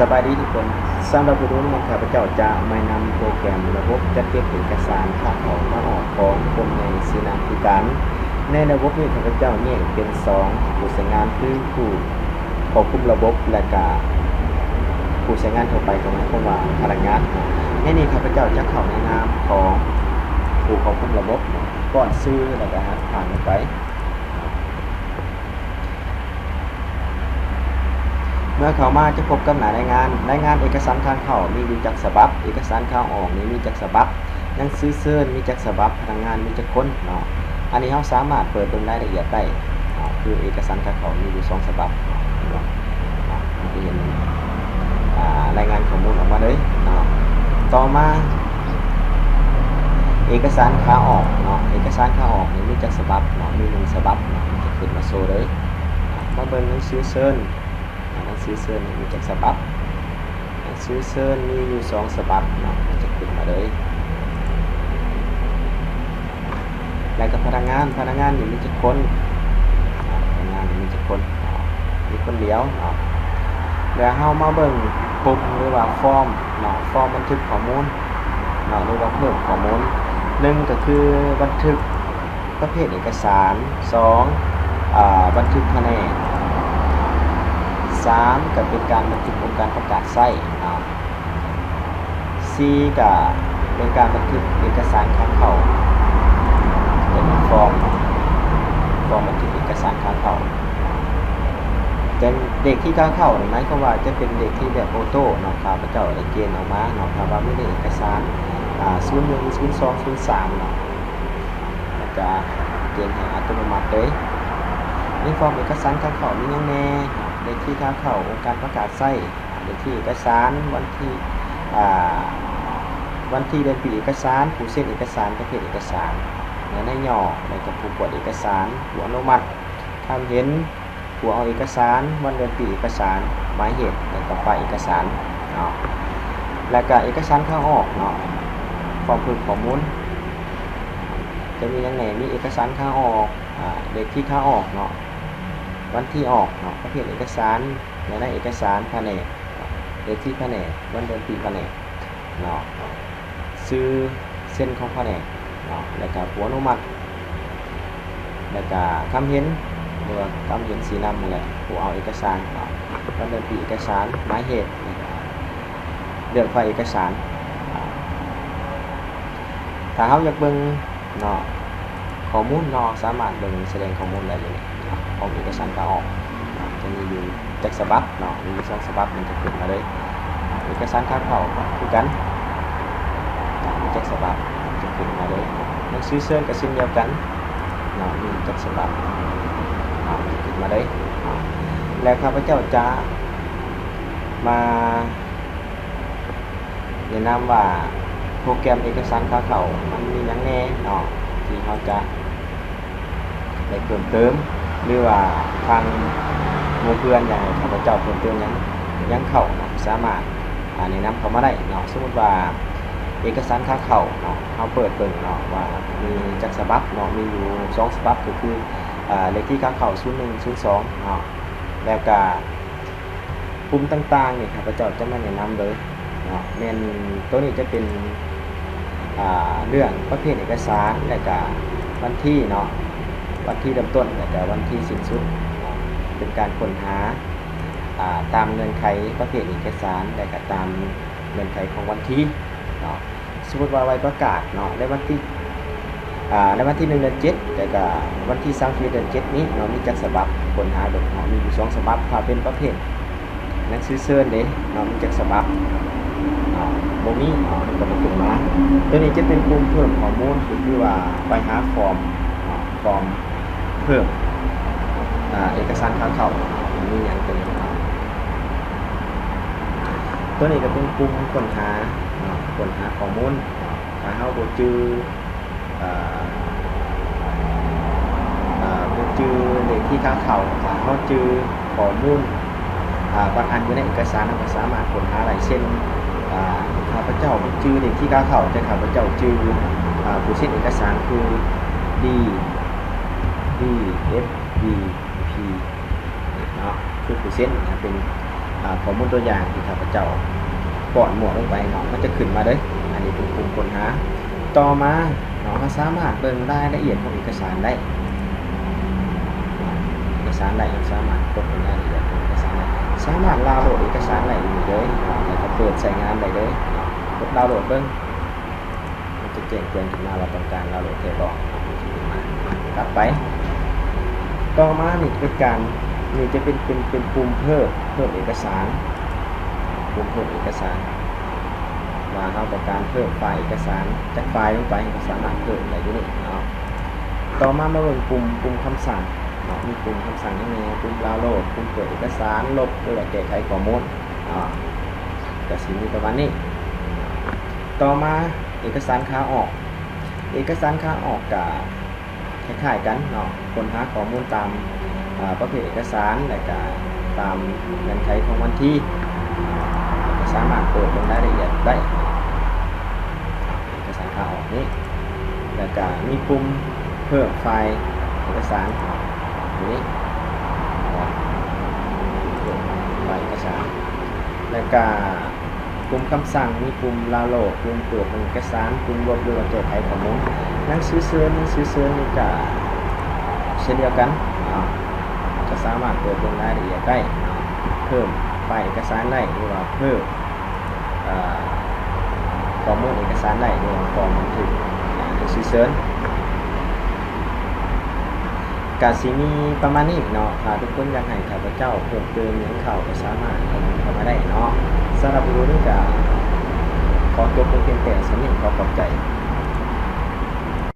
สบายดีทุกคนสำหรับวิดีโอนี้ข้าพเจ้าจะมานำโปรแกรมระบบจัดเก็บเอกสารค่าออกมาออกของคนในสีนามพิการในระบบนี้ข้าพเจ้าแยเป็นสองผู้ใช้งานคือผู้ควบคุมระบบและก็ผู้ใช้งานทั่วไปตรงนั้นคงว่าพนักงานในนี้ข้าพเจ้าจะเข้าในนามของผู้ควบคุมระบบก่อนซื้อแล้วก็ผ่านไป เมื่อเขามาจะพบกับหน้ารายงาน รายงานเอกสารทางเข้ามีอยู่จักฉบับ เอกสารข้าออกนี่มีจักฉบับหนังสือเสื้อมีจักฉบับพนักงานมีจักคนเนาะ อันนี้เราสามารถเปิดเบิ่งรายละเอียดได้เนาะคือเอกสารทางเข้ามีอยู่สองฉบับเนาะเนเนาะมันจะเห็นอ่ารายงานข้อมูลออกมาเลยเนาะ ต่อมาเอกสารขาออกเนาะ เอกสารขาออกนี่มีจักฉบับเนาะ มีหนึ่งฉบับเนาะมันจะขึ้นมาโชว์เลยเนาะมาเบิ่งหนังสือเซิร์น หนังสือเซิร์นมีจักฉบับหนังสือเซิร์นมีอยู่สองฉบับเนาะมันจะขึ้นมาเลยแล้วก็พนักงานพนักงานนี่มีจักคนพนักงานนี่มีจักคนมีคนเดียวเนาะแล้วเฮามาเบิ่งปุ่มหรือว่าฟอร์มเนาะฟอร์มบันทึกข้อมูลเนาะหรือว่าเพิ่มข้อมูลหนึ่งก็คือบันทึกประเภทเอกสารสองอ่าบันทึกแผนก สามก็เป็นการบันทึกองค์การประกาศไส้เนาะสี่ก็เป็นการบันทึกเอกสารข้างเขาเป็นฟอร์มฟอร์มบันทึกเอกสารข้างเขาแต่เด็กที่ข้างเข้าหมายความว่าจะเป็นเด็กที่แบบโอโต้เนาะข้าพเจ้าได้เกณฑ์ออกมาเนาะถ้าว่าไม่ได้เอกสารอ่าศูนย์หนึ่งศูนย์สองศูนย์สามเนาะจะเกณฑ์ให้อัตโนมัติเลยในฟอร์มเอกสารข้างเขามียังแน่ เลขที่ข้างเข้าองค์การประกาศไส้เลขที่เอกสารวันที่วันที่เดือนปีเอกสาร ผู้เซ็นเอกสารประเภทเอกสารและในย่อในกับผู้กวดเอกสารผู้อนุมัติทำเห็นผู้เอาเอกสาร วันเดือนปีเอกสารหมายเหตุและกับไฟเอกสารเนาะและก็เอกสารข้างออกเนาะฟอร์มพื้นข้อมูลจะมีอย่างไหนมีเอกสารค่าออกเด็กที่ค่าออกเนาะ วันที่ออกเนาะประเภทเอกสารและในเอกสารแผนกเนาะเด็กที่แผนกวันเดือนปีแผนกเนาะซื้อเส้นของแผนกเนาะแล้วก็หัวอนุมัติแล้วก็คำเห็นหรือว่าคำเห็นสีนำนั่นแหละผู้เอาเอกสารเนาะวันเดือนปีเอกสารหมายเหตุเรื่องไฟเอกสารถ้าเขาอยากเบิ่งเนาะข้อมูลเนาะสามารถเบิ่งแสดงข้อมูลได้เลย ของเอกสารก็ออกจะมีอยู่จักฉบับเนาะมีอยู่สองฉบับมันจะขึ้นมาเลยเอกสารข้างเข้าคือกันเนาะมีจักฉบับจะขึ้นมาเลยหนังสือเชิญก็เช่นเดียวกันเนาะมีจักฉบับเนาะจะขึ้นมาเลยแล้วข้าพเจ้าจะมาแนะนำว่าโปรแกรมเอกสารข้าเข้ามันมีหยังแน่เนาะที่เขาจะได้เพิ่มเติม หรือว่าทางมูเพื่อนอย่างข้าพเจ้าเพิ่มเติมหยังยังเข้าเนาะสามารถอ่าแนะนำเขามาได้เนาะสมมติว่าเอกสารค่าเข้าเนาะเขาเปิดเบิ่งเนาะว่ามีจักฉบับเนาะมีอยู่สองฉบับก็คืออ่าเลขที่ค่าเข้า01 02เนาะแล้วก็ปุ่มต่างๆนี่ข้าพเจ้าจะมาแนะนำเลยเนาะแม่นตัวนี้จะเป็นอ่าเรื่องประเภทเอกสารและก็วันที่เนาะ วันที่เริ่มต้นและก็วันที่สิ้นสุด เป็นการค้นหาาตามเงื่อนไขประเภทเอกสารและก็ตามเงื่อนไขของวันที่เนาะสมมติว่าไว้ประกาศเนาะในวันที่ในวันที่หนึ่งเดือนเจ็ดแต่ก็วันที่สามสิบเดือนเจ็ดนี้เนาะมีจักฉบับค้นหาเบิ่งเนาะมีอยู่สองฉบับถ้าเป็นประเภทหนังสือเชิญเด้เนาะมีจักฉบับอ่าโมมี่อ่าก็มาถึงมาตัวนี้จะเป็นกลุ่มเพิ่มข้อมูลคือว่าไปหาฟอร์มฟอร์ม เพิ่มเอกสารข้างเข้ามีอย่างตัวนี้อ่าตัวนี้ก็เป็นกลุ่มค้นหาเนาค้นหาข้อมูลถ้าเฮาบ่จืออ่อบ่จือเลขที่ข้างเข้าถ้าเฮาจือข้อมูลบางอันอยู่ในเอกสารเราก็สามารถค้นหาได้เช่นข้าพเจ้าจือเด็กที่ก้าเข่าแต่ข้าพเจ้าจืออ่าผู้เช่นเอกสารคือ D D F D P เนาะคือผู้เช่นนะเป็นข้อมูลตัวอย่างที่ข้าพเจ้าปอนหมวดลงไปเนาะมันจะขึ้นมาเด้ออันนี้เป็นปุ่มคนหาต่อมาเนาะสามารถเบิ่งรายละเอียดของเอกสารได้เอกสารใดเราสามารถกดรายละเอียดของเอกสารได้สามารถดาวน์โหลดเอกสารได้อยู่เลยเนาะแล้วก็เปิดใช้งานได้เลยเนาะกดดาวน์โหลดเบิ่งมันจะแจ้งเตือนขึ้นมาว่าต้องการเทปบอกเนาะมันจะขึ้นมากลับไป ต่อมานี่เป็นการนี่จะเป็นเป็นเป็นปุ่มเพิ่มเพิ่มเอกสารปุ่มเพิ่มเอกสารว่าเราต้องการเพิ่มไฟล์เอกสารจากไฟล์ลงไปก็สามารถเพิ่มได้อยู่นี่เนาะต่อมามาเบิ่งปุ่มปุ่มคำสั่งเนาะมีปุ่มคำสั่งยังไงปุ่มดาวน์โหลดปุ่มเปิดเอกสารลบหรือว่าแก้ไขข้อมูลเนาะก็สิมีประมาณนี้ ต่อมาเอกสารขาออก เอกสารขาออกกับ คล้ายๆกันเนาะคนหาข้อมูลตามประเภทเอกสารและก็ตามเงื่อนไขของวันที่สามารถเปิดลงรายละเอียดได้เอกสารขาออกนี้แล้วก็มีปุ่มเพิ่มไฟล์เอกสารนี้ไฟล์เอกสารแล้วก็ปุ่มคำสั่งมีปุ่มลาโลปุ่มเปิดเอกสารปุ่มลบรว่าแก้ไขข้อมูล นังสือเซิร์นหนังสือเซิร์นี่ก็เช่นเดียวกันอ่าก็สามารถเปิดลงรายละเอียดได้เพิ่มไฟล์เอกสารได้หรือว่าเพิ่มอ่าข้อมูลเอกสารได้ในฟอร์มบันทึกอ่าหรือซีเซิร์กาซีมีประมาณนี้เนาะถ้าทุกคนอยากให้ข้าพเจ้าเพิ่มเติมหยังเข้าก็สามารถคอมเมนต์เข้ามาได้เนาะสำหรับวิดีโอนี้ก็ขอจบเป็นเพียงแต่สำนียงขอขอบใจ